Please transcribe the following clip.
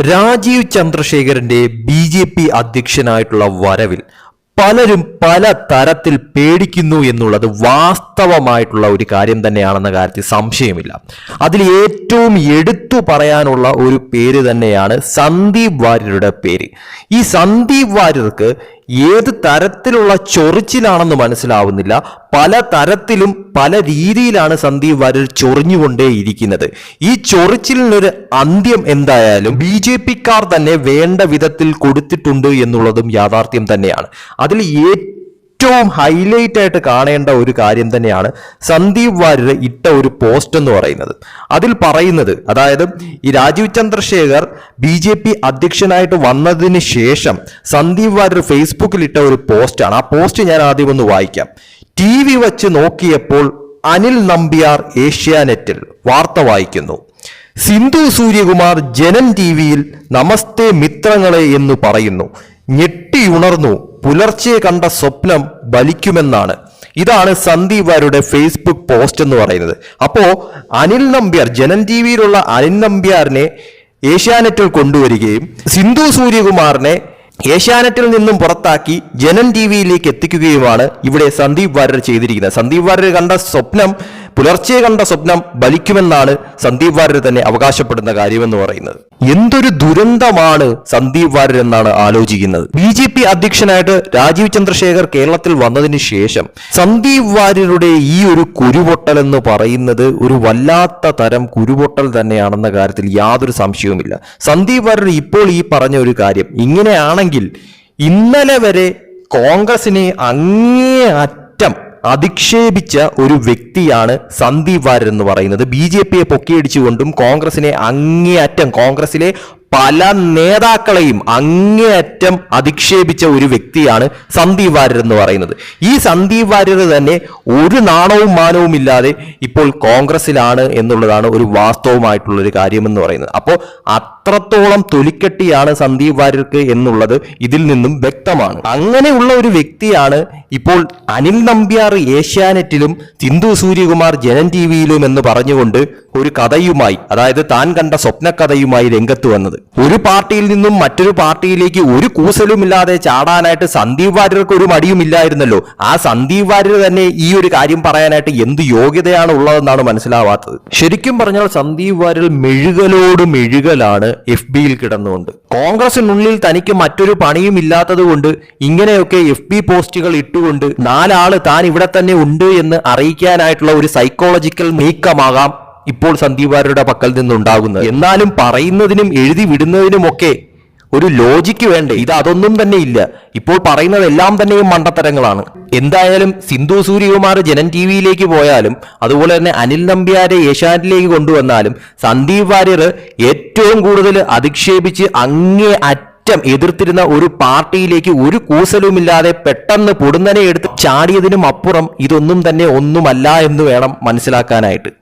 രാജീവ് ചന്ദ്രശേഖരന്റെ B J P അധ്യക്ഷനായിട്ടുള്ള വരവിൽ പലരും പല തരത്തിൽ പേടിക്കുന്നു എന്നുള്ളത് വാസ്തവമായിട്ടുള്ള ഒരു കാര്യം തന്നെയാണെന്ന കാര്യത്തിൽ സംശയമില്ല. അതിൽ ഏറ്റവും എടുത്തു പറയാനുള്ള ഒരു പേര് തന്നെയാണ് സന്ദീപ് വാര്യരുടെ പേര്. ഈ സന്ദീപ് വാര്യർക്ക് ഏത് തരത്തിലുള്ള ചൊറിച്ചിലാണെന്ന് മനസ്സിലാവുന്നില്ല. പല തരത്തിലും പല രീതിയിലാണ് സന്ദീപ് വാര്യർ ചൊറിഞ്ഞുകൊണ്ടേയിരിക്കുന്നത്. ഈ ചൊറിച്ചിലിനൊരു അന്ത്യം എന്തായാലും ബി ജെ പിക്കാർ തന്നെ വേണ്ട വിധത്തിൽ കൊടുത്തിട്ടുണ്ട് എന്നുള്ളതും യാഥാർത്ഥ്യം തന്നെയാണ്. അതിൽ ഏറ്റവും ഹൈലൈറ്റ് ആയിട്ട് കാണേണ്ട ഒരു കാര്യം തന്നെയാണ് സന്ദീപ് വാര്യർ ഇട്ട ഒരു പോസ്റ്റ് എന്ന് പറയുന്നത്. അതിൽ പറയുന്നത് അതായത് ഈ Rajeev Chandrasekhar B J P അധ്യക്ഷനായിട്ട് വന്നതിന് ശേഷം സന്ദീപ് വാര്യർ ഫേസ്ബുക്കിൽ ഇട്ട ഒരു പോസ്റ്റാണ് ആ പോസ്റ്റ് ഞാൻ ആദ്യം ഒന്ന് വായിക്കാം. ടി വി വച്ച് നോക്കിയപ്പോൾ അനിൽ നമ്പ്യാർ ഏഷ്യാനെറ്റിൽ വാർത്ത വായിക്കുന്നു. സിന്ധു സൂര്യകുമാർ ജനൻ ടി വിയിൽ നമസ്തേ മിത്രങ്ങളെ എന്ന് പറയുന്നു. ഞെട്ടിയുണർന്നു പുലർച്ചെ കണ്ട സ്വപ്നം ബലിക്കുമെന്നാണ് ഇതാണ് സന്ദീപ് വാര്യരുടെ ഫേസ്ബുക്ക് പോസ്റ്റ് എന്ന് പറയുന്നത്. അപ്പോ അനിൽ നമ്പ്യാർ ജനൻ ടി വിയിലുള്ള അനിൽ നമ്പ്യാറിനെ ഏഷ്യാനെറ്റിൽ കൊണ്ടുവരികയും സിന്ധു സൂര്യകുമാറിനെ ഏഷ്യാനെറ്റിൽ നിന്നും പുറത്താക്കി ജനൻ ടി വിയിലേക്ക് എത്തിക്കുകയുമാണ് ഇവിടെ സന്ദീപ് വാര്യർ ചെയ്തിരിക്കുന്നത്. സന്ദീപ് വാര്യർ കണ്ട സ്വപ്നം പുലർച്ചെ കണ്ട സ്വപ്നം ബലിക്കുമെന്നാണ് സന്ദീപ് വാര്യർ തന്നെ അവകാശപ്പെടുന്ന കാര്യമെന്ന് പറയുന്നത്. എന്തൊരു ദുരന്തമാണ് സന്ദീപ് വാര്യർ എന്നാണ് ആലോചിക്കുന്നത്. ബി ജെ പി അധ്യക്ഷനായിട്ട് രാജീവ് ചന്ദ്രശേഖർ കേരളത്തിൽ വന്നതിന് ശേഷം സന്ദീപ് വാര്യരുടെ ഈ ഒരു കുരുപൊട്ടൽ എന്ന് പറയുന്നത് ഒരു വല്ലാത്ത തരം കുരുപൊട്ടൽ തന്നെയാണെന്ന കാര്യത്തിൽ യാതൊരു സംശയവുമില്ല. സന്ദീപ് വാര്യർ ഇപ്പോൾ ഈ പറഞ്ഞ ഒരു കാര്യം ഇങ്ങനെയാണെങ്കിൽ ഇന്നലെ വരെ കോൺഗ്രസിനെ അങ്ങേ അധിക്ഷേപിച്ച ഒരു വ്യക്തിയാണ് സന്ദീപ് വാര്യർ എന്ന് പറയുന്നത്. ബി ജെ പിയെ പൊക്കിയടിച്ചുകൊണ്ടും കോൺഗ്രസിനെ അങ്ങേയറ്റം കോൺഗ്രസിലെ പല നേതാക്കളെയും അങ്ങേയറ്റം അധിക്ഷേപിച്ച ഒരു വ്യക്തിയാണ് സന്ദീപ് വാര്യർ എന്ന് പറയുന്നത്. ഈ സന്ദീപ് വാര്യർ തന്നെ ഒരു നാണവും മാനവും ഇല്ലാതെ ഇപ്പോൾ കോൺഗ്രസിലാണ് എന്നുള്ളതാണ് ഒരു വാസ്തവമായിട്ടുള്ള ഒരു കാര്യമെന്ന് പറയുന്നത്. അപ്പോൾ അത്രത്തോളം തൊലിക്കെട്ടിയാണ് സന്ദീപ് വാര്യർക്ക് എന്നുള്ളത് ഇതിൽ നിന്നും വ്യക്തമാണ്. അങ്ങനെയുള്ള ഒരു വ്യക്തിയാണ് ഇപ്പോൾ അനിൽ നമ്പ്യാർ ഏഷ്യാനെറ്റിലും സിന്ധു സൂര്യകുമാർ ജനൻ ടി വിയിലും എന്ന് പറഞ്ഞുകൊണ്ട് ഒരു കഥയുമായി അതായത് താൻ കണ്ട സ്വപ്നക്കഥയുമായി രംഗത്ത് വന്നത്. ഒരു പാർട്ടിയിൽ നിന്നും മറ്റൊരു പാർട്ടിയിലേക്ക് ഒരു കൂസലുമില്ലാതെ ചാടാനായിട്ട് സന്ദീപ് വാര്യർക്ക് ഒരു മടിയുമില്ലായിരുന്നല്ലോ ആ സന്ദീപ് വാര്യർ തന്നെ ഈ ഒരു കാര്യം പറയാനായിട്ട് എന്ത് യോഗ്യതയാണ് ഉള്ളതെന്നാണ് മനസ്സിലാവാത്തത്. ശരിക്കും പറഞ്ഞാൽ സന്ദീപ് വാര്യർ മെഴുകലോട് മെഴുകലാണ് എഫ് ബിയിൽ കിടന്നുകൊണ്ട്. കോൺഗ്രസിനുള്ളിൽ തനിക്ക് മറ്റൊരു പണിയും ഇല്ലാത്തതുകൊണ്ട് ഇങ്ങനെയൊക്കെ എഫ് ബി പോസ്റ്റുകൾ ഇട്ടുകൊണ്ട് നാലാൾ താൻ ഇവിടെ തന്നെ ഉണ്ട് എന്ന് അറിയിക്കാനായിട്ടുള്ള ഒരു സൈക്കോളജിക്കൽ നീക്കമാകാം ഇപ്പോൾ സന്ദീപ് വാര്യരുടെ പക്കൽ നിന്നുണ്ടാകുന്നത്. എന്നാലും പറയുന്നതിനും എഴുതി വിടുന്നതിനുമൊക്കെ ഒരു ലോജിക്ക് വേണ്ടേ? ഇത് അതൊന്നും തന്നെ ഇല്ല. ഇപ്പോൾ പറയുന്നതെല്ലാം തന്നെയും മണ്ടത്തരങ്ങളാണ്. എന്തായാലും സിന്ധു സൂര്യകുമാർ ജനൻ ടി വിയിലേക്ക് പോയാലും അതുപോലെ തന്നെ അനിൽ നമ്പ്യാരെ ഏഷ്യാനെറ്റിലേക്ക് കൊണ്ടുവന്നാലും സന്ദീപ് വാര്യർ ഏറ്റവും കൂടുതൽ അധിക്ഷേപിച്ച് അങ്ങേ അറ്റം എതിർത്തിരുന്ന ഒരു പാർട്ടിയിലേക്ക് ഒരു കൂസലുമില്ലാതെ പെട്ടെന്ന് പൊടുന്നനെ എടുത്ത് ചാടിയതിനും അപ്പുറം ഇതൊന്നും തന്നെ ഒന്നുമല്ല എന്ന് വേണം മനസ്സിലാക്കാനായിട്ട്.